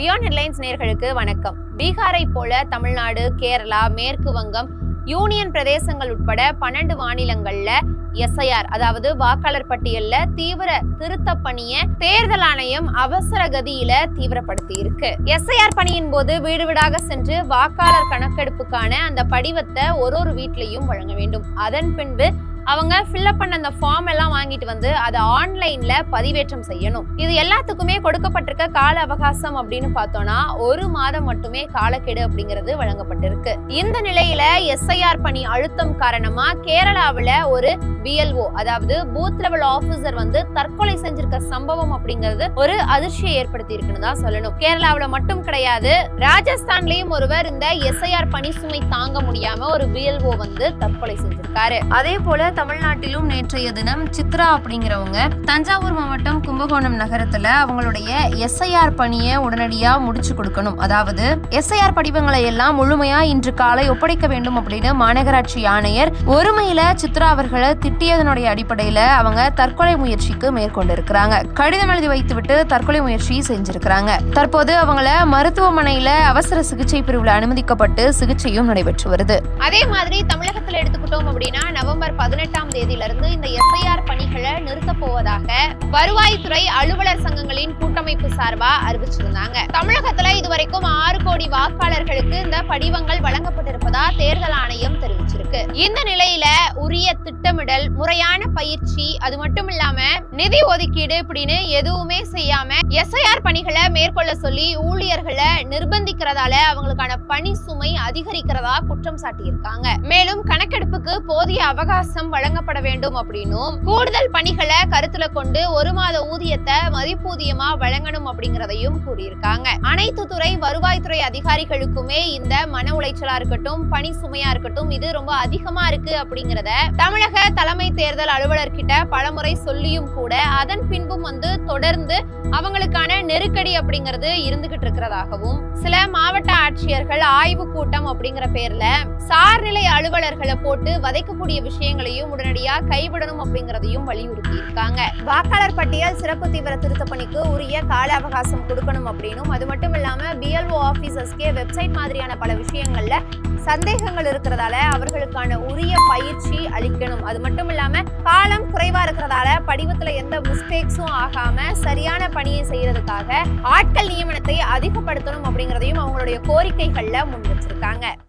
Beyond headlines நேர்களுக்கு வணக்கம். பீகாரை போல தமிழ்நாடு கேரளா மேற்கு வங்கம் யூனியன் பிரதேசங்கள் உட்பட பன்னெண்டு மாநிலங்கள்ல எஸ்ஐஆர் அதாவது வாக்காளர் பட்டியல்ல தீவிர திருத்த பணியை தேர்தல் ஆணையம் அவசர கதியில தீவிரப்படுத்தி இருக்கு. எஸ்ஐஆர் பணியின் போது வீடு வீடாக சென்று வாக்காளர் கணக்கெடுப்புக்கான அந்த படிவத்தை ஒரு ஒரு வீட்லையும் வழங்க வேண்டும். அதன் பின்பு அவங்க ஃபில்அப் பண்ண அந்த ஃபார்ம் எல்லாம் வாங்கிட்டு வந்து அதை ஆன்லைன்ல பதிவேற்றம் செய்யணும். இது எல்லாத்துக்குமே கொடுக்கப்பட்டிருக்க கால அவகாசம் அப்படின்னு பார்த்தோம்னா ஒரு மாதம் மட்டுமே காலக்கெடு அப்படிங்கிறது வழங்கப்பட்டிருக்கு. இந்த நிலையில எஸ்ஐஆர் பணி அழுத்தம் காரணமா கேரளாவில் ஒரு பிஎல்ஓ அதாவது பூத் லெவல் ஆபீசர் வந்து தற்கொலை செஞ்சிருக்க சம்பவம் அப்படிங்கிறது ஒரு அதிர்ச்சியை ஏற்படுத்தி இருக்குன்னு தான் சொல்லணும். கேரளாவில் மட்டும் கிடையாது ராஜஸ்தான்லயும் ஒருவர் இந்த எஸ்ஐஆர் பணி சுமை தாங்க முடியாம ஒரு பிஎல்ஓ வந்து தற்கொலை செஞ்சிருக்காரு. அதே போல தமிழ்நாட்டிலும் நேற்றைய தினம் சித்ரா அப்படிங்கிறவங்க தஞ்சாவூர் மாவட்டம் கும்பகோணம் நகரத்துல அவங்களுடைய எஸ்ஐஆர் பணியை உடனடியா முடிச்சு கொடுக்கணும். அதாவது எஸ்ஐஆர் படிவங்களை எல்லாம் முழுமையா இன்று காலை ஒப்படைக்க வேண்டும் அப்படின்னு மாநகராட்சி ஆணையர் ஒருமையில சித்ரா அவர்களை திட்டியதனுடைய அடிப்படையில அவங்க தற்கொலை முயற்சிக்கு மேற்கொண்டிருக்கிறாங்க. கடிதம் எழுதி வைத்துவிட்டு தற்கொலை முயற்சி செஞ்சிருக்கிறாங்க. தற்போது அவங்கள மருத்துவமனையில அவசர சிகிச்சை பிரிவுல அனுமதிக்கப்பட்டு சிகிச்சையும் நடைபெற்று வருது. அதே மாதிரி தமிழகத்துல எடுத்துக்கிட்டோம் அப்படின்னா நவம்பர் பதினெட்டாம் தேதியிலிருந்து இந்த எஸ்ஐஆர் பணிகளை நிறுத்த போவதாக வருவாய்த்துறை அலுவலர் சங்கங்களின் கூட்டமைப்பு சார்பா அறிவிச்சிருந்தாங்க. தமிழகத்துல இதுவரைக்கும் ஆறு கோடி வாக்காளர்களுக்கு இந்த படிவங்கள் வழங்கப்பட்டிருப்பதா தேர்தல் ஆணையம் இந்த நிலையில உரிய திட்டமிடல் முறையான பயிற்சி அது மட்டும் இல்லாம நிதி ஒதுக்கீடு இப்படின்னு எதுவுமே செய்யாம எஸ்ஐஆர் பணிகளை மேற்கொள்ள சொல்லி ஊழியர்களை நிர்பந்திக்கிறதால அவங்களுக்கான பணி சுமை அதிகரிக்கிறதா குற்றம் சாட்டியிருக்காங்க. மேலும் கணக்கெடுப்புக்கு போதிய அவகாசம் வழங்கப்பட வேண்டும் அப்படின்னும் கூடுதல் பணிகளை கருத்துல கொண்டு ஒரு மாத ஊதியத்தை மதிப்பூதியமா வழங்கணும் அப்படிங்கிறதையும் கூறியிருக்காங்க. அனைத்து துறை வருவாய்த்துறை அதிகாரிகளுக்குமே இந்த மன உளைச்சலா இருக்கட்டும் பணி சுமையா இருக்கட்டும் இது ரொம்ப அதிகமா இருக்கு அப்படிங்கறத தமிழக தலைமை தேர்தல் அலுவலர் கிட்ட பலமுறை சொல்லியும் கூட அதன் பின்பும் வந்து தொடர்ந்து அவங்களுக்கான நெருக்கடி அப்படிங்கிறது இருந்துகிட்டு இருக்கிறதாகவும் சில மாவட்ட ஆட்சியர்கள் ஆய்வு கூட்டம் அப்படிங்கிற பேர்ல சார்நிலை அலுவலர்களை போட்டு வதைக்கக்கூடிய விஷயங்களையும் உடனடியா கைவிடணும் அப்படிங்கறதையும் வலியுறுத்தி இருக்காங்க வாக்காளர் பட்டியல் சிறப்பு தீவிர திருத்த பணிக்கு உரிய கால அவகாசம் கொடுக்கணும் அப்படின்னும் அது மட்டும் இல்லாம பிஎல்ஓ ஆபீசர்ஸ்க்கே வெப்சைட் மாதிரியான பல விஷயங்கள்ல சந்தேகங்கள் இருக்கிறதால அவர்களுக்கான உரிய பயிற்சி அளிக்கணும். அது மட்டும் இல்லாம காலம் குறைவா இருக்கிறதால படிவத்துல எந்த மிஸ்டேக்ஸும் ஆகாம சரியான பணியை செய்யறதுக்காக ஆட்கள் நியமனத்தை அதிகப்படுத்தணும் அப்படிங்கறதையும் அவங்களுடைய கோரிக்கைகள்ல முன் வச்சிருக்காங்க.